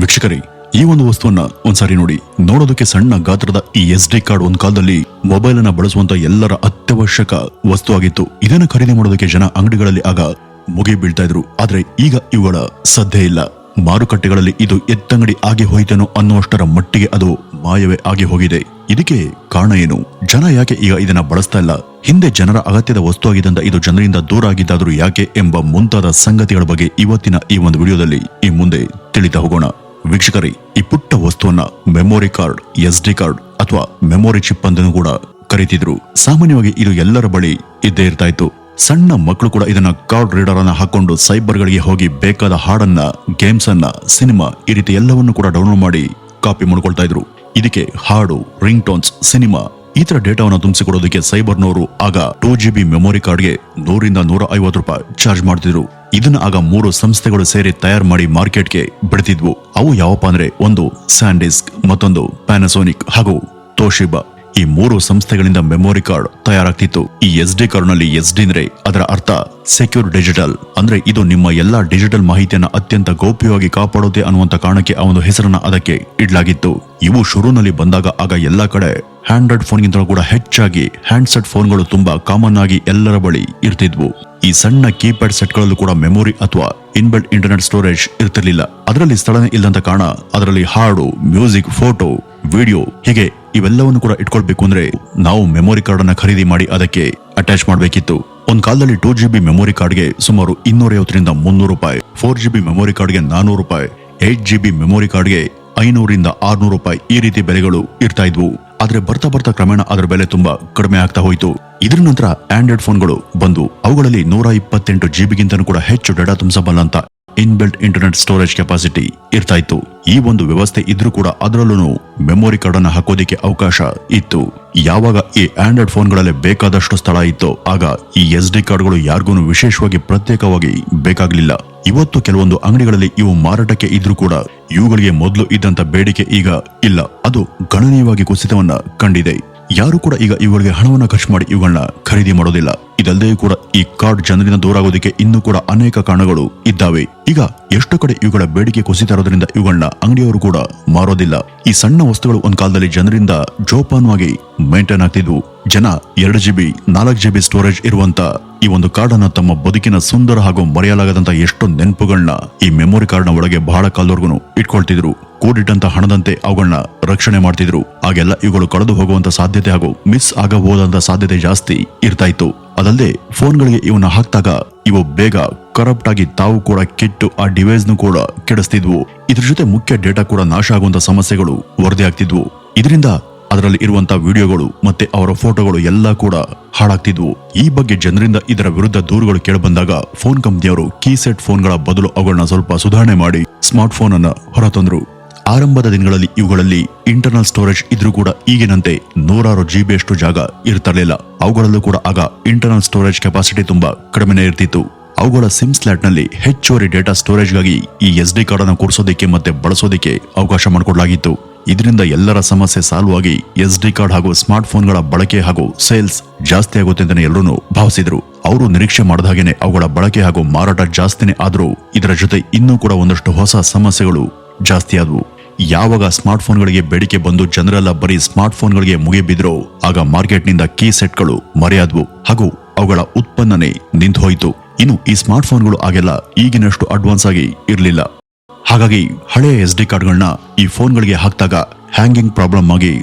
ವೀಕ್ಷಕರೇ, ಈ ಒಂದು ವಸ್ತುವನ್ನ ಒಂದ್ಸಾರಿ ನೋಡಿ. ನೋಡೋದಕ್ಕೆ ಸಣ್ಣ ಗಾತ್ರದ ಈ ಎಸ್ ಡಿ ಕಾರ್ಡ್ ಒಂದ್ ಕಾಲದಲ್ಲಿ ಮೊಬೈಲ್ ಅನ್ನ ಬಳಸುವಂತ ಎಲ್ಲರ ಅತ್ಯವಶ್ಯಕ ವಸ್ತು ಆಗಿತ್ತು. ಇದನ್ನ ಖರೀದಿ ಮಾಡೋದಕ್ಕೆ ಜನ ಅಂಗಡಿಗಳಲ್ಲಿ ಆಗ ಮುಗಿ ಬೀಳ್ತಾ ಇದ್ರು. ಆದ್ರೆ ಈಗ ಇವುಗಳ ಸದ್ಯ ಇಲ್ಲ. ಮಾರುಕಟ್ಟೆಗಳಲ್ಲಿ ಇದು ಎತ್ತಂಗಡಿ ಆಗಿ ಹೋಯಿತೇನೋ ಅನ್ನುವಷ್ಟರ ಮಟ್ಟಿಗೆ ಅದು ಮಾಯವೇ ಆಗಿ ಹೋಗಿದೆ. ಇದಕ್ಕೆ ಕಾರಣ ಏನು? ಜನ ಯಾಕೆ ಈಗ ಇದನ್ನ ಬಳಸ್ತಾ ಇಲ್ಲ? ಹಿಂದೆ ಜನರ ಅಗತ್ಯದ ವಸ್ತು ಆಗಿದ್ದಂತ ಇದು ಜನರಿಂದ ದೂರ ಆಗಿದ್ದಾದ್ರೂ ಯಾಕೆ ಎಂಬ ಮುಂತಾದ ಸಂಗತಿಗಳ ಬಗ್ಗೆ ಇವತ್ತಿನ ಈ ಒಂದು ವಿಡಿಯೋದಲ್ಲಿ ಈ ಮುಂದೆ ತಿಳಿತಾ ಹೋಗೋಣ. ವೀಕ್ಷಕರೇ, ಈ ಪುಟ್ಟ ವಸ್ತುವನ್ನ memory card S D card ಅಥವಾ ಮೆಮೊರಿ ಚಿಪ್ ಅಂತಲೂ ಕೂಡ ಕರೀತಿದ್ರು. ಸಾಮಾನ್ಯವಾಗಿ ಇದು ಎಲ್ಲರ ಬಳಿ ಇದ್ದೇ ಇರ್ತಾ ಇತ್ತು ಸಣ್ಣ ಮಕ್ಕಳು ಕೂಡ ಇದನ್ನ ಕಾರ್ಡ್ ರೀಡರ್ ಅನ್ನ ಹಾಕೊಂಡು ಸೈಬರ್ ಗಳಿಗೆ ಹೋಗಿ ಬೇಕಾದ ಹಾಡನ್ನ ಗೇಮ್ಸ್ ಅನ್ನ ಸಿನಿಮಾ ಈ ರೀತಿ ಎಲ್ಲವನ್ನು ಕೂಡ ಡೌನ್ಲೋಡ್ ಮಾಡಿ ಕಾಪಿ ಮಾಡ್ಕೊಳ್ತಾ ಇದ್ರು ಇದಕ್ಕೆ ಹಾಡು ರಿಂಗ್ ಟೋನ್ಸ್ ಸಿನಿಮಾ ಈ ತರ ಡೇಟಾವನ್ನು ತುಂಬಿಸಿಕೊಡೋದಕ್ಕೆ ಸೈಬರ್ನವರು ಆಗ ಟೂ ಜಿ ಬಿ ಮೆಮೊರಿ ಕಾರ್ಡ್ಗೆ ನೂರಿಂದ ನೂರ ಐವತ್ತು ರೂಪಾಯಿ ಚಾರ್ಜ್ ಮಾಡ್ತಿದ್ರು. ಇದನ್ನ ಆಗ ಮೂರು ಸಂಸ್ಥೆಗಳು ಸೇರಿ ತಯಾರು ಮಾಡಿ ಮಾರ್ಕೆಟ್ಗೆ ಬಿಡ್ತಿದ್ವು. ಅವು ಯಾವಪ್ಪ ಅಂದ್ರೆ ಒಂದು ಸ್ಯಾಂಡಿಸ್ಕ್, ಮತ್ತೊಂದು ಪ್ಯಾನಸೋನಿಕ್ ಹಾಗೂ ತೋಶಿಬಾ ಈ ಮೂರು ಸಂಸ್ಥೆಗಳಿಂದ ಮೆಮೊರಿ ಕಾರ್ಡ್ ತಯಾರಾಗ್ತಿತ್ತು. ಈ ಎಸ್ ಡಿ ಕಾರ್ಡ್ನಲ್ಲಿ ಎಸ್ ಡಿ ಅಂದ್ರೆ ಅದರ ಅರ್ಥ ಸೆಕ್ಯೂರ್ ಡಿಜಿಟಲ್. ಅಂದ್ರೆ ಇದು ನಿಮ್ಮ ಎಲ್ಲಾ ಡಿಜಿಟಲ್ ಮಾಹಿತಿಯನ್ನ ಅತ್ಯಂತ ಗೌಪ್ಯವಾಗಿ ಕಾಪಾಡುತ್ತೆ ಅನ್ನುವಂತ ಕಾರಣಕ್ಕೆ ಆ ಒಂದು ಹೆಸರನ್ನ ಅದಕ್ಕೆ ಇಡ್ಲಾಗಿತ್ತು. ಇವು ಶುರುನಲ್ಲಿ ಬಂದಾಗ ಆಗ ಎಲ್ಲಾ ಕಡೆ ಹ್ಯಾಂಡ್ರಾಯ್ಡ್ ಫೋನ್ಗಿಂತ ಕೂಡ ಹೆಚ್ಚಾಗಿ ಹ್ಯಾಂಡ್ಸೆಟ್ ಫೋನ್ಗಳು ತುಂಬಾ ಕಾಮನ್ ಆಗಿ ಎಲ್ಲರ ಬಳಿ ಇರ್ತಿದ್ವು. ಈ ಸಣ್ಣ ಕೀಪ್ಯಾಡ್ ಸೆಟ್ಗಳಲ್ಲೂ ಕೂಡ ಮೆಮೊರಿ ಅಥವಾ ಇನ್ಬಿಲ್ಟ್ ಇಂಟರ್ನೆಟ್ ಸ್ಟೋರೇಜ್ ಇರ್ತಿರ್ಲಿಲ್ಲ. ಅದರಲ್ಲಿ ಸ್ಥಳನೇ ಇಲ್ಲದಂತ ಕಾರಣ ಅದರಲ್ಲಿ ಹಾಡು ಮ್ಯೂಸಿಕ್ ಫೋಟೋ ವಿಡಿಯೋ ಹೀಗೆ ಇವೆಲ್ಲವನ್ನು ಕೂಡ ಇಟ್ಕೊಳ್ಬೇಕು ಅಂದ್ರೆ ನಾವು ಮೆಮೊರಿ ಕಾರ್ಡ್ ಅನ್ನ ಖರೀದಿ ಮಾಡಿ ಅದಕ್ಕೆ ಅಟ್ಯಾಚ್ ಮಾಡಬೇಕಿತ್ತು. ಒಂದ್ ಕಾಲದಲ್ಲಿ ಟೂ ಜಿ ಬಿ ಮೆಮೊರಿ ಕಾರ್ಡ್ಗೆ ಸುಮಾರು ಇನ್ನೂರ ಐವತ್ತರಿಂದ ಮುನ್ನೂರು ರೂಪಾಯಿ ಫೋರ್ ಜಿ ಬಿ ಮೆಮೊರಿ ಕಾರ್ಡ್ಗೆ ನಾನೂರು ರೂಪಾಯಿ ಏಟ್ ಜಿ ಬಿ ಮೆಮೊರಿ ಕಾರ್ಡ್ಗೆ ಐನೂರಿಂದ ಆರ್ನೂರು ರೂಪಾಯಿ ಈ ರೀತಿ ಬೆಲೆಗಳು ಇರ್ತಾ ಇದ್ವು. ಆದ್ರೆ ಬರ್ತಾ ಬರ್ತಾ ಕ್ರಮೇಣ ಅದರ ಬೆಲೆ ತುಂಬಾ ಕಡಿಮೆ ಆಗ್ತಾ ಹೋಯಿತು. ಇದರ ನಂತರ ಆಂಡ್ರಾಯ್ಡ್ ಫೋನ್ಗಳು ಬಂದು ಅವುಗಳಲ್ಲಿ ನೂರ ಇಪ್ಪತ್ತೆಂಟು ಜಿಬಿಗಿಂತನೂ ಕೂಡ ಹೆಚ್ಚು ಡೇಟಾ ತುಂಬಿಸಬಲ್ಲಂತ ಇನ್ಬಿಲ್ಟ್ ಇಂಟರ್ನೆಟ್ ಸ್ಟೋರೇಜ್ ಕೆಪಾಸಿಟಿ ಇರ್ತಾ ಇತ್ತು ಈ ಒಂದು ವ್ಯವಸ್ಥೆ ಇದ್ರೂ ಕೂಡ ಅದರಲ್ಲೂ ಮೆಮೊರಿ ಕಾರ್ಡ್ ಅನ್ನು ಹಾಕೋದಿಕ್ಕೆ ಅವಕಾಶ ಇತ್ತು. ಯಾವಾಗ ಈ ಆಂಡ್ರಾಯ್ಡ್ ಫೋನ್ಗಳಲ್ಲಿ ಬೇಕಾದಷ್ಟು ಸ್ಥಳ ಇತ್ತು ಆಗ ಈ ಎಸ್ ಡಿ ಕಾರ್ಡ್ಗಳು ಯಾರಿಗೂ ವಿಶೇಷವಾಗಿ ಪ್ರತ್ಯೇಕವಾಗಿ ಬೇಕಾಗಲಿಲ್ಲ. ಇವತ್ತು ಕೆಲವೊಂದು ಅಂಗಡಿಗಳಲ್ಲಿ ಇವು ಮಾರಾಟಕ್ಕೆ ಇದ್ರೂ ಕೂಡ ಇವುಗಳಿಗೆ ಮೊದಲು ಇದ್ದಂತ ಬೇಡಿಕೆ ಈಗ ಇಲ್ಲ. ಅದು ಗಣನೀಯವಾಗಿ ಕುಸಿತವನ್ನ ಕಂಡಿದೆ. ಯಾರು ಕೂಡ ಈಗ ಇವುಗಳಿಗೆ ಹಣವನ್ನು ಖರ್ಚು ಮಾಡಿ ಇವುಗಳನ್ನ ಖರೀದಿ ಮಾಡೋದಿಲ್ಲ. ಇದಲ್ಲದೆ ಕೂಡ ಈ ಕಾರ್ಡ್ ಜನರಿಂದ ದೂರ ಆಗೋದಕ್ಕೆ ಇನ್ನೂ ಕೂಡ ಅನೇಕ ಕಾರಣಗಳು ಇದ್ದಾವೆ. ಈಗ ಎಷ್ಟು ಕಡೆ ಇವುಗಳ ಬೇಡಿಕೆ ಕುಸಿತ ಇರೋದ್ರಿಂದ ಇವುಗಳನ್ನ ಅಂಗಡಿಯವರು ಕೂಡ ಮಾರೋದಿಲ್ಲ. ಈ ಸಣ್ಣ ವಸ್ತುಗಳು ಒಂದ್ ಕಾಲದಲ್ಲಿ ಜನರಿಂದ ಜೋಪಾನವಾಗಿ ಮೇಂಟೈನ್ ಆಗ್ತಿದ್ವು. ಜನ ಎರಡು ಜಿಬಿ ನಾಲ್ಕು ಜಿಬಿ ಸ್ಟೋರೇಜ್ ಇರುವಂತ ಈ ಒಂದು ಕಾರ್ಡ್ ಅನ್ನ ತಮ್ಮ ಬದುಕಿನ ಸುಂದರ ಹಾಗೂ ಮರೆಯಲಾಗದಂತ ಎಷ್ಟೋ ನೆನಪುಗಳನ್ನ ಈ ಮೆಮೊರಿ ಕಾರ್ಡ್ನ ಒಳಗೆ ಬಹಳ ಕಾಲದವರೆಗೂ ಇಟ್ಕೊಳ್ತಿದ್ರು. ಕೂಡಿಟ್ಟಂತ ಹಣದಂತೆ ಅವುಗಳನ್ನ ರಕ್ಷಣೆ ಮಾಡ್ತಿದ್ರು. ಹಾಗೆಲ್ಲ ಇವುಗಳು ಕಳೆದು ಹೋಗುವಂತ ಸಾಧ್ಯತೆ ಹಾಗೂ ಮಿಸ್ ಆಗಬಹುದಂತ ಸಾಧ್ಯತೆ ಜಾಸ್ತಿ ಇರ್ತಾ ಇತ್ತು. ಅದಲ್ಲದೆ ಫೋನ್ಗಳಿಗೆ ಇವನ್ನ ಹಾಕ್ದಾಗ ಇವು ಬೇಗ ಕರಪ್ಟ್ ಆಗಿ ತಾವು ಕೂಡ ಕೆಟ್ಟು ಆ ಡಿವೈಸ್ ನು ಕೂಡ ಕೆಡಿಸ್ತಿದ್ವು. ಇದ್ರ ಜೊತೆ ಮುಖ್ಯ ಡೇಟಾ ಕೂಡ ನಾಶ ಆಗುವಂತ ಸಮಸ್ಯೆಗಳು ವರದಿ ಆಗ್ತಿದ್ವು ಇದರಿಂದ ಅದರಲ್ಲಿ ಇರುವಂತಹ ವಿಡಿಯೋಗಳು ಮತ್ತೆ ಅವರ ಫೋಟೋಗಳು ಎಲ್ಲ ಕೂಡ ಹಾಳಾಗ್ತಿದ್ವು. ಈ ಬಗ್ಗೆ ಜನರಿಂದ ಇದರ ವಿರುದ್ಧ ದೂರುಗಳು ಕೇಳಿಬಂದಾಗ ಫೋನ್ ಕಂಪನಿಯವರು ಕೀಸೆಟ್ ಫೋನ್ಗಳ ಬದಲು ಅವುಗಳನ್ನ ಸ್ವಲ್ಪ ಸುಧಾರಣೆ ಮಾಡಿ ಸ್ಮಾರ್ಟ್ ಫೋನ್ ಅನ್ನ ಹೊರತಂದ್ರು. ಆರಂಭದ ದಿನಗಳಲ್ಲಿ ಇವುಗಳಲ್ಲಿ ಇಂಟರ್ನಲ್ ಸ್ಟೋರೇಜ್ ಇದ್ರೂ ಕೂಡ ಈಗಿನಂತೆ ನೂರಾರು ಜಿ ಬಿ ಅಷ್ಟು ಜಾಗ ಇರ್ತಿರಲಿಲ್ಲ. ಅವುಗಳಲ್ಲೂ ಕೂಡ ಆಗ ಇಂಟರ್ನಲ್ ಸ್ಟೋರೇಜ್ ಕೆಪಾಸಿಟಿ ತುಂಬಾ ಕಡಿಮೆನೇ ಇರ್ತಿತ್ತು. ಅವುಗಳ ಸಿಮ್ ಸ್ಲಾಟ್ನಲ್ಲಿ ಹೆಚ್ಚುವರಿ ಡೇಟಾ ಸ್ಟೋರೇಜ್ಗಾಗಿ ಈ ಎಸ್ ಡಿ ಕಾರ್ಡ್ ಅನ್ನು ಕೂರಿಸೋದಕ್ಕೆ ಮತ್ತೆ ಬಳಸೋದಕ್ಕೆ ಅವಕಾಶ ಮಾಡಿಕೊಡಲಾಗಿತ್ತು. ಇದರಿಂದ ಎಲ್ಲರ ಸಮಸ್ಯೆ ಸಾಲ್ವ್ ಆಗಿ ಎಸ್ ಡಿ ಕಾರ್ಡ್ ಹಾಗೂ ಸ್ಮಾರ್ಟ್ ಫೋನ್ಗಳ ಬಳಕೆ ಹಾಗೂ ಸೇಲ್ಸ್ ಜಾಸ್ತಿ ಆಗುತ್ತೆ ಅಂತ ಎಲ್ಲರೂ ಭಾವಿಸಿದ್ರು. ಅವರು ನಿರೀಕ್ಷೆ ಮಾಡಿದ ಅವುಗಳ ಬಳಕೆ ಹಾಗೂ ಮಾರಾಟ ಜಾಸ್ತಿನೇ ಆದರೂ ಇದರ ಜೊತೆ ಇನ್ನೂ ಕೂಡ ಒಂದಷ್ಟು ಹೊಸ ಸಮಸ್ಯೆಗಳು ಜಾಸ್ತಿ ಆದವು. ಯಾವಾಗ ಸ್ಮಾರ್ಟ್ ಫೋನ್ಗಳಿಗೆ ಬೇಡಿಕೆ ಬಂದು ಜನರೆಲ್ಲ ಬರೀ ಸ್ಮಾರ್ಟ್ ಫೋನ್ಗಳಿಗೆ ಮುಗಿಬಿದ್ರೋ ಆಗ ಮಾರ್ಕೆಟ್ನಿಂದ ಕೀ ಸೆಟ್ಗಳು ಮರೆಯಾದವು ಹಾಗೂ ಅವುಗಳ ಉತ್ಪನ್ನನೇ ನಿಂತು ಹೋಯಿತು. ಇನ್ನು ಈ ಸ್ಮಾರ್ಟ್ ಫೋನ್ಗಳು ಆಗೆಲ್ಲ ಈಗಿನಷ್ಟು ಅಡ್ವಾನ್ಸ್ ಆಗಿ ಇರಲಿಲ್ಲ. ಹಾಗಾಗಿ ಹಳೆಯ ಎಸ್ ಡಿ ಕಾರ್ಡ್ಗಳನ್ನ ಈ ಫೋನ್ಗಳಿಗೆ ಹಾಕಿದಾಗ ಹ್ಯಾಂಗಿಂಗ್ ಪ್ರಾಬ್ಲಮ್ ಆಗಿ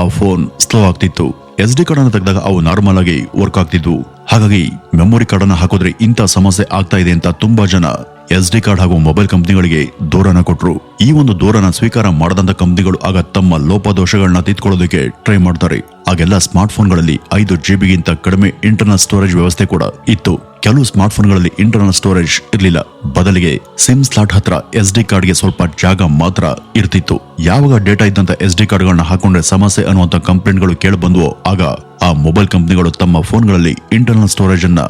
ಆ ಫೋನ್ ಸ್ಲೋ ಆಗ್ತಿತ್ತು. ಎಸ್ ಡಿ ಕಾರ್ಡ್ ಅನ್ನು ತೆಗೆದಾಗ ಅವು ನಾರ್ಮಲ್ ಆಗಿ ವರ್ಕ್ ಆಗ್ತಿದ್ವು. ಹಾಗಾಗಿ ಮೆಮೊರಿ ಕಾರ್ಡ್ ಅನ್ನ ಹಾಕೋದ್ರೆ ಇಂಥ ಸಮಸ್ಯೆ ಆಗ್ತಾ ಇದೆ ಅಂತ ತುಂಬಾ ಜನ ಎಸ್ ಡಿ ಕಾರ್ಡ್ ಹಾಗೂ ಮೊಬೈಲ್ ಕಂಪನಿಗಳಿಗೆ ದೂರನ ಕೊಟ್ಟರು ಈ ಒಂದು ದೂರನ ಸ್ವೀಕಾರ ಮಾಡದಂತ ಕಂಪನಿಗಳು ಆಗ ತಮ್ಮ ಲೋಪದೋಷಗಳನ್ನ ತಿದ್ಕೊಳ್ಳೋದಕ್ಕೆ ಟ್ರೈ ಮಾಡ್ತಾರೆ. ಆಗೆಲ್ಲ ಸ್ಮಾರ್ಟ್ ಫೋನ್ಗಳಲ್ಲಿ ಐದು ಜಿಬಿಗಿಂತ ಕಡಿಮೆ ಇಂಟರ್ನಲ್ ಸ್ಟೋರೇಜ್ ವ್ಯವಸ್ಥೆ ಕೂಡ ಇತ್ತು. ಕೆಲವು ಸ್ಮಾರ್ಟ್ ಫೋನ್ಗಳಲ್ಲಿ ಇಂಟರ್ನಲ್ ಸ್ಟೋರೇಜ್ ಇರಲಿಲ್ಲ. ಬದಲಿಗೆ ಸಿಮ್ ಸ್ಲಾಟ್ ಹತ್ರ ಎಸ್ ಡಿ ಕಾರ್ಡ್ಗೆ ಸ್ವಲ್ಪ ಜಾಗ ಮಾತ್ರ ಇರ್ತಿತ್ತು. ಯಾವಾಗ ಡೇಟಾ ಇದ್ದಂತ ಎಸ್ ಡಿ ಕಾರ್ಡ್ಗಳನ್ನ ಹಾಕೊಂಡ್ರೆ ಸಮಸ್ಯೆ ಅನ್ನುವಂತ ಕಂಪ್ಲೇಂಟ್ಗಳು ಕೇಳಿ ಬಂದವು ಆಗ ಆ ಮೊಬೈಲ್ ಕಂಪನಿಗಳು ತಮ್ಮ ಫೋನ್ಗಳಲ್ಲಿ ಇಂಟರ್ನಲ್ ಸ್ಟೋರೇಜ್ ಅನ್ನ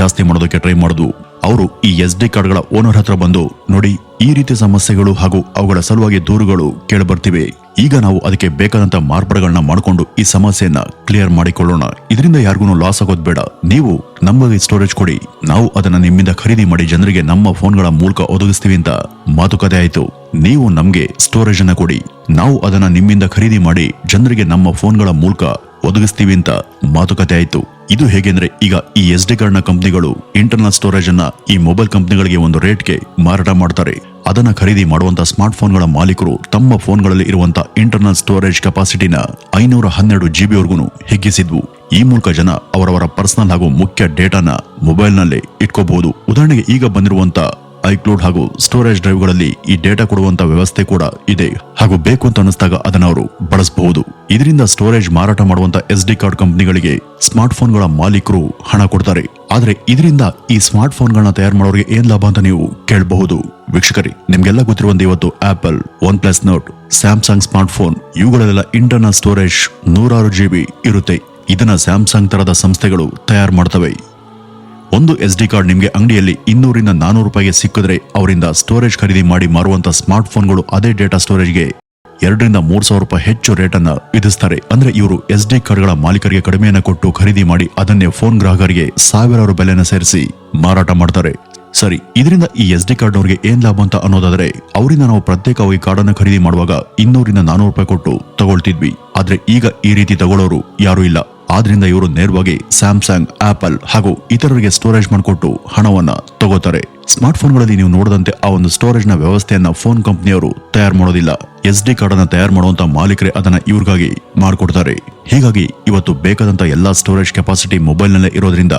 ಜಾಸ್ತಿ ಮಾಡೋದಕ್ಕೆ ಟ್ರೈ ಮಾಡಿದ್ವು ಅವರು ಈ ಎಸ್ ಡಿ ಕಾರ್ಡ್ಗಳ ಓನರ್ ಹತ್ರ ಬಂದು, ನೋಡಿ, ಈ ರೀತಿ ಸಮಸ್ಯೆಗಳು ಹಾಗೂ ಅವುಗಳ ಸಲುವಾಗಿ ದೂರುಗಳು ಕೇಳಿಬರ್ತಿವೆ. ಈಗ ನಾವು ಅದಕ್ಕೆ ಬೇಕಾದಂತ ಮಾರ್ಪಾಡುಗಳನ್ನ ಮಾಡಿಕೊಂಡು ಈ ಸಮಸ್ಯೆಯನ್ನ ಕ್ಲಿಯರ್ ಮಾಡಿಕೊಳ್ಳೋಣ. ಇದರಿಂದ ಯಾರಿಗೂ ಲಾಸ್ ಆಗೋದ್ ಬೇಡ. ನೀವು ನಮಗೆ ಸ್ಟೋರೇಜ್ ಕೊಡಿ. ನಾವು ಅದನ್ನ ನಿಮ್ಮಿಂದ ಖರೀದಿ ಮಾಡಿ ಜನರಿಗೆ ನಮ್ಮ ಫೋನ್ಗಳ ಮೂಲಕ ಒದಗಿಸ್ತೀವಿ ಅಂತ ಮಾತುಕತೆ ಆಯ್ತು. ನೀವು ನಮಗೆ ಸ್ಟೋರೇಜ್ ಅನ್ನ ಕೊಡಿ. ನಾವು ಅದನ್ನ ನಿಮ್ಮಿಂದ ಖರೀದಿ ಮಾಡಿ ಜನರಿಗೆ ನಮ್ಮ ಫೋನ್ಗಳ ಮೂಲಕ ಒದಗಿಸ್ತೀವಿ ಅಂತ ಮಾತುಕತೆ ಆಯ್ತು. ಇದು ಹೇಗೆಂದ್ರೆ ಈಗ ಈ ಎಸ್ ಡಿ ಕಾರ್ಡ್ನ ಕಂಪ್ನಿಗಳು ಇಂಟರ್ನಲ್ ಸ್ಟೋರೇಜ್ ಅನ್ನ ಈ ಮೊಬೈಲ್ ಕಂಪ್ನಿಗಳಿಗೆ ಒಂದು ರೇಟ್ಗೆ ಮಾರಾಟ ಮಾಡ್ತಾರೆ. ಅದನ್ನ ಖರೀದಿ ಮಾಡುವಂತಹ ಸ್ಮಾರ್ಟ್ ಫೋನ್ಗಳ ಮಾಲೀಕರು ತಮ್ಮ ಫೋನ್ಗಳಲ್ಲಿ ಇರುವಂತಹ ಇಂಟರ್ನಲ್ ಸ್ಟೋರೇಜ್ ಕೆಪಾಸಿಟಿನ ಐನೂರ ಹನ್ನೆರಡು ಜಿಬಿವರೆಗೂ ಹಿಗ್ಗಿಸಿದ್ವು ಈ ಮೂಲಕ ಜನ ಅವರವರ ಪರ್ಸನಲ್ ಹಾಗೂ ಮುಖ್ಯ ಡೇಟಾನ ಮೊಬೈಲ್ನಲ್ಲೇ ಇಟ್ಕೋಬಹುದು. ಉದಾಹರಣೆಗೆ ಈಗ ಬಂದಿರುವಂತ ಐಕ್ಲೌಡ್ ಹಾಗೂ ಸ್ಟೋರೇಜ್ ಡ್ರೈವ್ಗಳಲ್ಲಿ ಈ ಡೇಟಾ ಕೊಡುವಂತ ವ್ಯವಸ್ಥೆ ಕೂಡ ಇದೆ. ಹಾಗೂ ಬೇಕು ಅಂತ ಅನಿಸಿದಾಗ ಅದನ್ನ ಅವರು ಬಳಸಬಹುದು. ಇದರಿಂದ ಸ್ಟೋರೇಜ್ ಮಾರಾಟ ಮಾಡುವಂತ ಎಸ್ ಡಿ ಕಾರ್ಡ್ ಕಂಪನಿಗಳಿಗೆ ಸ್ಮಾರ್ಟ್ ಫೋನ್ಗಳ ಮಾಲೀಕರು ಹಣ ಕೊಡ್ತಾರೆ. ಆದರೆ ಇದರಿಂದ ಈ ಸ್ಮಾರ್ಟ್ ಫೋನ್ಗಳನ್ನ ತಯಾರು ಮಾಡೋರಿಗೆ ಏನ್ ಲಾಭ ಅಂತ ನೀವು ಕೇಳಬಹುದು. ವೀಕ್ಷಕರಿ, ನಿಮ್ಗೆಲ್ಲ ಗೊತ್ತಿರುವಂತ ಇವತ್ತು Apple OnePlus Note Samsung smart phone ಇವುಗಳಲ್ಲೆಲ್ಲ internal storage ನೂರಾರು ಜಿಬಿ ಇರುತ್ತೆ. ಇದನ್ನ ಸ್ಯಾಮ್ಸಂಗ್ ತರದ ಸಂಸ್ಥೆಗಳು ತಯಾರು ಮಾಡ್ತವೆ. ಒಂದು ಎಸ್ ಡಿ ಕಾರ್ಡ್ ನಿಮಗೆ ಅಂಗಡಿಯಲ್ಲಿ ಇನ್ನೂರಿಂದ ನಾನೂರು ರೂಪಾಯಿಗೆ ಸಿಕ್ಕಿದ್ರೆ ಅವರಿಂದ ಸ್ಟೋರೇಜ್ ಖರೀದಿ ಮಾಡಿ ಮಾರುವಂತ ಸ್ಮಾರ್ಟ್ ಫೋನ್ಗಳು ಅದೇ ಡೇಟಾ ಸ್ಟೋರೇಜ್ಗೆ ಎರಡರಿಂದ ಮೂರು ಸಾವಿರ ರೂಪಾಯಿ ಹೆಚ್ಚು ರೇಟ್ ಅನ್ನ ವಿಧಿಸ್ತಾರೆ. ಅಂದ್ರೆ ಇವರು ಎಸ್ ಡಿ ಕಾರ್ಡ್ಗಳ ಮಾಲೀಕರಿಗೆ ಕಡಿಮೆಯನ್ನು ಕೊಟ್ಟು ಖರೀದಿ ಮಾಡಿ ಅದನ್ನೇ ಫೋನ್ ಗ್ರಾಹಕರಿಗೆ ಸಾವಿರಾರು ಬೆಲೆನ ಸೇರಿಸಿ ಮಾರಾಟ ಮಾಡ್ತಾರೆ. ಸರಿ, ಇದರಿಂದ ಈ ಎಸ್ ಡಿ ಕಾರ್ಡ್ನವರಿಗೆ ಏನ್ ಲಾಭ ಅಂತ ಅನ್ನೋದಾದ್ರೆ, ಅವರಿಂದ ನಾವು ಪ್ರತ್ಯೇಕವಾಗಿ ಕಾರ್ಡನ್ನು ಖರೀದಿ ಮಾಡುವಾಗ ಇನ್ನೂರಿಂದ ನಾನೂರು ರೂಪಾಯಿ ಕೊಟ್ಟು ತಗೊಳ್ತಿದ್ವಿ. ಆದ್ರೆ ಈಗ ಈ ರೀತಿ ತಗೊಳ್ಳೋರು ಯಾರು ಇಲ್ಲ. ಆದ್ರಿಂದ ಇವರು ನೇರವಾಗಿ ಸ್ಯಾಮ್ಸಂಗ್, ಆಪಲ್ ಹಾಗೂ ಇತರರಿಗೆ ಸ್ಟೋರೇಜ್ ಮಾಡಿಕೊಟ್ಟು ಹಣವನ್ನ ತಗೋತಾರೆ. ಸ್ಮಾರ್ಟ್ ಫೋನ್ಗಳಲ್ಲಿ ನೀವು ನೋಡದಂತೆ ಆ ಒಂದು ಸ್ಟೋರೇಜ್ನ ವ್ಯವಸ್ಥೆಯನ್ನ ಫೋನ್ ಕಂಪನಿಯವರು ತಯಾರು ಮಾಡೋದಿಲ್ಲ. ಎಸ್ ಡಿ ಕಾರ್ಡ್ ಅನ್ನ ತಯಾರು ಮಾಡುವಂತ ಮಾಲೀಕರೇ ಅದನ್ನ ಇವ್ರಿಗಾಗಿ ಮಾಡಿಕೊಡ್ತಾರೆ. ಹೀಗಾಗಿ ಇವತ್ತು ಬೇಕಾದಂತ ಎಲ್ಲಾ ಸ್ಟೋರೇಜ್ ಕೆಪಾಸಿಟಿ ಮೊಬೈಲ್ನಲ್ಲೇ ಇರೋದ್ರಿಂದ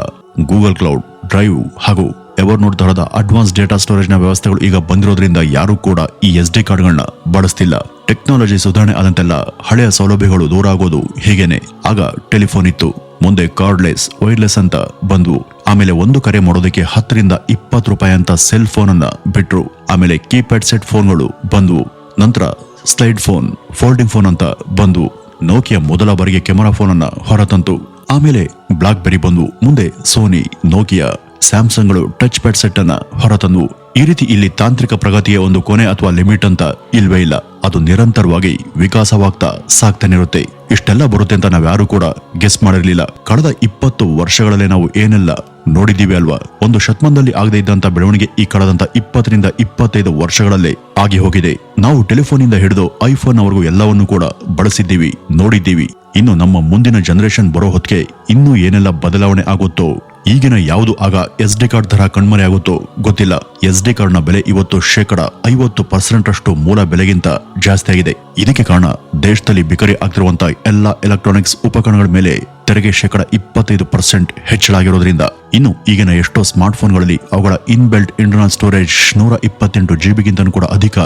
ಗೂಗಲ್ ಕ್ಲೌಡ್ ಡ್ರೈವ್ ಹಾಗೂ ಎವರ್ ನೋಡ್ ತರಹದ ಅಡ್ವಾನ್ಸ್ ಡೇಟಾ ಸ್ಟೋರೇಜ್ನ ವ್ಯವಸ್ಥೆಗಳು ಈಗ ಬಂದಿರೋದ್ರಿಂದ ಯಾರೂ ಕೂಡ ಈ ಎಸ್ ಡಿ ಕಾರ್ಡ್ಗಳನ್ನ ಬಳಸ್ತಿಲ್ಲ. ಟೆಕ್ನಾಲಜಿ ಸುಧಾರಣೆ ಆದಂತೆಲ್ಲ ಹಳೆಯ ಸೌಲಭ್ಯಗಳು ದೂರ ಆಗೋದು ಹೀಗೇನೆ. ಆಗ ಟೆಲಿಫೋನ್ ಇತ್ತು. ಮುಂದೆ ಕಾರ್ಡ್ಲೆಸ್, ವೈರ್ಲೆಸ್ ಅಂತ ಬಂದ್ವು. ಆಮೇಲೆ ಒಂದು ಕರೆ ಮಾಡೋದಕ್ಕೆ ಹತ್ತರಿಂದ ಇಪ್ಪತ್ತು ರೂಪಾಯಿ ಅಂತ ಸೆಲ್ ಫೋನ್ ಅನ್ನ ಬಿಟ್ರು. ಆಮೇಲೆ ಕೀಪ್ಯಾಡ್ ಸೆಟ್ ಫೋನ್ಗಳು ಬಂದ್ವು. ನಂತರ ಸ್ಲೈಡ್ ಫೋನ್, ಫೋಲ್ಡಿಂಗ್ ಫೋನ್ ಅಂತ ಬಂದ್ವು. ನೋಕಿಯಾ ಮೊದಲ ಬಾರಿಗೆ ಕೆಮರಾ ಫೋನ್ ಅನ್ನ ಹೊರತಂತು. ಆಮೇಲೆ ಬ್ಲಾಕ್ ಬೆರಿ ಬಂದ್ವು. ಮುಂದೆ ಸೋನಿ, ನೋಕಿಯಾ, ಸ್ಯಾಮ್ಸಂಗ್ಗಳು ಟಚ್ ಪ್ಯಾಡ್ ಸೆಟ್ ಅನ್ನ ಹೊರತಂದ್ವು. ಈ ರೀತಿ ಇಲ್ಲಿ ತಾಂತ್ರಿಕ ಪ್ರಗತಿಯ ಒಂದು ಕೊನೆ ಅಥವಾ ಲಿಮಿಟ್ ಅಂತ ಇಲ್ವೇ ಇಲ್ಲ. ಅದು ನಿರಂತರವಾಗಿ ವಿಕಾಸವಾಗ್ತಾ ಸಾಕ್ತಾನೆ ಇರುತ್ತೆ ಇಷ್ಟೆಲ್ಲ ಬರುತ್ತೆ ಅಂತ ನಾವ್ಯಾರು ಕೂಡ ಗೆಸ್ ಮಾಡಿರ್ಲಿಲ್ಲ. ಕಳೆದ ಇಪ್ಪತ್ತು ವರ್ಷಗಳಲ್ಲಿ ನಾವು ಏನೆಲ್ಲ ನೋಡಿದ್ದೀವಿ ಅಲ್ವಾ? ಒಂದು ಶತಮಾನದಲ್ಲಿ ಆಗದೆ ಇದ್ದಂತ ಬೆಳವಣಿಗೆ ಈ ಕಳೆದಂತ ಇಪ್ಪತ್ತರಿಂದ ಇಪ್ಪತ್ತೈದು ವರ್ಷಗಳಲ್ಲೇ ಆಗಿ ಹೋಗಿದೆ. ನಾವು ಟೆಲಿಫೋನ್ ಇಂದ ಹಿಡಿದು ಐಫೋನ್ ಅವರೆಗೂ ಎಲ್ಲವನ್ನೂ ಕೂಡ ಬಳಸಿದ್ದೀವಿ, ನೋಡಿದ್ದೀವಿ. ಇನ್ನು ನಮ್ಮ ಮುಂದಿನ ಜನರೇಷನ್ ಬರೋ ಹೊತ್ತಿಗೆ ಇನ್ನೂ ಏನೆಲ್ಲ ಬದಲಾವಣೆ ಆಗುತ್ತೋ ಈಗಿನ ಯಾವುದು ಆಗ ಎಸ್ ಡಿ ಕಾರ್ಡ್ ತರ ಕಣ್ಮರೆಯಾಗುತ್ತೋ ಗೊತ್ತಿಲ್ಲ. ಎಸ್ ಡಿ ಕಾರ್ಡ್ನ ಬೆಲೆ ಇವತ್ತು ಶೇಕಡ ಐವತ್ತು ಪರ್ಸೆಂಟ್ ಅಷ್ಟು ಮೂಲ ಬೆಲೆಗಿಂತ ಜಾಸ್ತಿ ಆಗಿದೆ. ಇದಕ್ಕೆ ಕಾರಣ ದೇಶದಲ್ಲಿ ಬಿಕರಿ ಆಗ್ತಿರುವಂತಹ ಎಲ್ಲಾ ಎಲೆಕ್ಟ್ರಾನಿಕ್ಸ್ ಉಪಕರಣಗಳ ಮೇಲೆ ತೆರಿಗೆ ಶೇಕಡ ಇಪ್ಪತ್ತೈದು ಪರ್ಸೆಂಟ್ ಹೆಚ್ಚಳಾಗಿರೋದ್ರಿಂದ ಇನ್ನು ಈಗಿನ ಎಷ್ಟೋ ಸ್ಮಾರ್ಟ್ ಫೋನ್ಗಳಲ್ಲಿ ಅವುಗಳ ಇನ್ಬಿಲ್ಟ್ ಇಂಟರ್ನಲ್ ಸ್ಟೋರೇಜ್ ನೂರ ಇಪ್ಪತ್ತೆಂಟು ಜಿಬಿಗಿಂತ ಕೂಡ ಅಧಿಕ.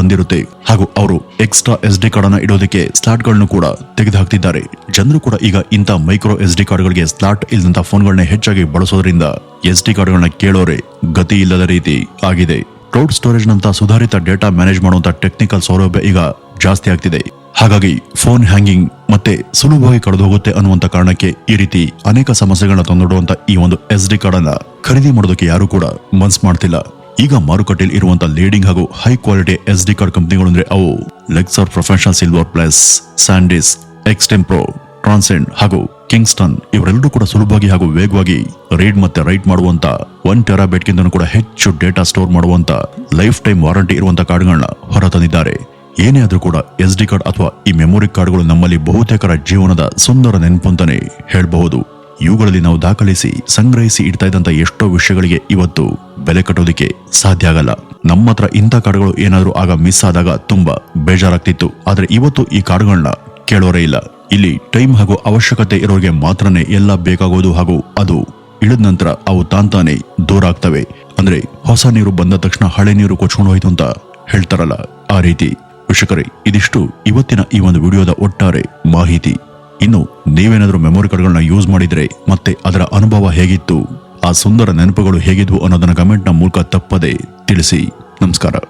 ಬಂದಿರುತ್ತೆ. ಹಾಗೂ ಅವರು ಎಕ್ಸ್ಟ್ರಾ ಎಸ್ ಡಿ ಕಾರ್ಡ್ ಅನ್ನ ಇಡೋದಕ್ಕೆ ಸ್ಲಾಟ್ಗಳನ್ನು ಕೂಡ ತೆಗೆದುಹಾಕ್ತಿದ್ದಾರೆ. ಜನರು ಕೂಡ ಈಗ ಇಂಥ ಮೈಕ್ರೋ ಎಸ್ ಡಿ ಕಾರ್ಡ್ ಗಳಿಗೆ ಸ್ಲಾಟ್ ಇಲ್ಲದಂತ ಫೋನ್ಗಳನ್ನ ಹೆಚ್ಚಾಗಿ ಬಳಸೋದ್ರಿಂದ ಎಸ್ ಡಿ ಕಾರ್ಡ್ಗಳನ್ನ ಕೇಳೋರೆ ಗತಿ ಇಲ್ಲದ ರೀತಿ ಆಗಿದೆ. ಕ್ಲೌಡ್ ಸ್ಟೋರೇಜ್ ನಂತ ಸುಧಾರಿತ ಡೇಟಾ ಮ್ಯಾನೇಜ್ ಮಾಡುವಂತಹ ಟೆಕ್ನಿಕಲ್ ಸೌಲಭ್ಯ ಈಗ ಜಾಸ್ತಿ ಆಗ್ತಿದೆ. ಹಾಗಾಗಿ ಫೋನ್ ಹ್ಯಾಂಗಿಂಗ್ ಮತ್ತೆ ಸುಲಭವಾಗಿ ಕಳೆದು ಹೋಗುತ್ತೆ ಅನ್ನುವಂತ ಕಾರಣಕ್ಕೆ ಈ ರೀತಿ ಅನೇಕ ಸಮಸ್ಯೆಗಳನ್ನ ತಂದೊಡುವಂತ ಈ ಒಂದು ಎಸ್ ಡಿ ಕಾರ್ಡ್ ಅನ್ನ ಖರೀದಿ ಮಾಡೋದಕ್ಕೆ ಯಾರು ಕೂಡ ಮನ್ಸ್ ಮಾಡ್ತಿಲ್ಲ. ಈಗ ಮಾರುಕಟ್ಟೆಯಲ್ಲಿ ಇರುವಂತಹ ಲೀಡಿಂಗ್ ಹಾಗೂ high quality S D card ಕಂಪನಿಗಳು ಅಂದ್ರೆ ಅವು Lexar professional silver plus SanDisk extreme pro Transcend ಹಾಗೂ ಕಿಂಗ್ಸ್ಟನ್ ಇವರೆಲ್ಲರೂ ಕೂಡ ಸುಲಭವಾಗಿ ಹಾಗೂ ವೇಗವಾಗಿ ರೀಡ್ ಮತ್ತೆ ರೈಟ್ ಮಾಡುವಂತ ಒನ್ ಟೆರಾಬೈಟ್ಗಿಂತ ಕೂಡ ಹೆಚ್ಚು ಡೇಟಾ ಸ್ಟೋರ್ ಮಾಡುವಂತ ಲೈಫ್ ಟೈಮ್ ವಾರಂಟಿ ಇರುವಂತಹ ಕಾರ್ಡ್ಗಳನ್ನ ಹೊರತಂದಿದ್ದಾರೆ. ಏನೇ ಆದರೂ ಕೂಡ ಎಸ್ ಡಿ ಕಾರ್ಡ್ ಅಥವಾ ಈ ಮೆಮೊರಿ ಕಾರ್ಡ್ಗಳು ನಮ್ಮಲ್ಲಿ ಬಹುತೇಕರ ಜೀವನದ ಸುಂದರ ನೆನಪು ಅಂತಾನೆ ಹೇಳಬಹುದು. ಇವುಗಳಲ್ಲಿ ನಾವು ದಾಖಲಿಸಿ, ಸಂಗ್ರಹಿಸಿ ಇಡ್ತಾ ಇದ್ದಂಥ ಎಷ್ಟೋ ವಿಷಯಗಳಿಗೆ ಇವತ್ತು ಬೆಲೆ ಕಟ್ಟೋದಿಕ್ಕೆ ಸಾಧ್ಯ ಆಗಲ್ಲ. ನಮ್ಮ ಹತ್ರ ಇಂಥ ಕಾರ್ಡ್ಗಳು ಏನಾದರೂ ಆಗ ಮಿಸ್ ಆದಾಗ ತುಂಬಾ ಬೇಜಾರಾಗ್ತಿತ್ತು. ಆದರೆ ಇವತ್ತು ಈ ಕಾರ್ಡ್ಗಳನ್ನ ಕೇಳೋರೇ ಇಲ್ಲ. ಇಲ್ಲಿ ಟೈಮ್ ಹಾಗೂ ಅವಶ್ಯಕತೆ ಇರೋರಿಗೆ ಮಾತ್ರನೇ ಎಲ್ಲ ಬೇಕಾಗೋದು ಹಾಗೂ ಅದು ಇಳಿದ ನಂತರ ಅವು ತಾಂತಾನೆ ದೂರ ಆಗ್ತವೆ. ಅಂದ್ರೆ ಹೊಸ ನೀರು ಬಂದ ತಕ್ಷಣ ಹಳೆ ನೀರು ಕೊಚ್ಕೊಂಡು ಹೋಯ್ತು ಅಂತ ಹೇಳ್ತಾರಲ್ಲ ಆ ರೀತಿ. ವೀಕ್ಷಕರೇ, ಇದಿಷ್ಟು ಇವತ್ತಿನ ಈ ಒಂದು ವಿಡಿಯೋದ ಒಟ್ಟಾರೆ ಮಾಹಿತಿ. ಇನ್ನು ನೀವೇನಾದರೂ ಮೆಮೊರಿ ಕಾರ್ಡ್ಗಳನ್ನ ಯೂಸ್ ಮಾಡಿದ್ರೆ ಮತ್ತೆ ಅದರ ಅನುಭವ ಹೇಗಿತ್ತು? ಆ ಸುಂದರ ನೆನಪುಗಳು ಹೇಗಿದ್ವು ಅನ್ನೋದನ್ನ ಕಮೆಂಟ್ನ ಮೂಲಕ ತಪ್ಪದೆ ತಿಳಿಸಿ. ನಮಸ್ಕಾರ.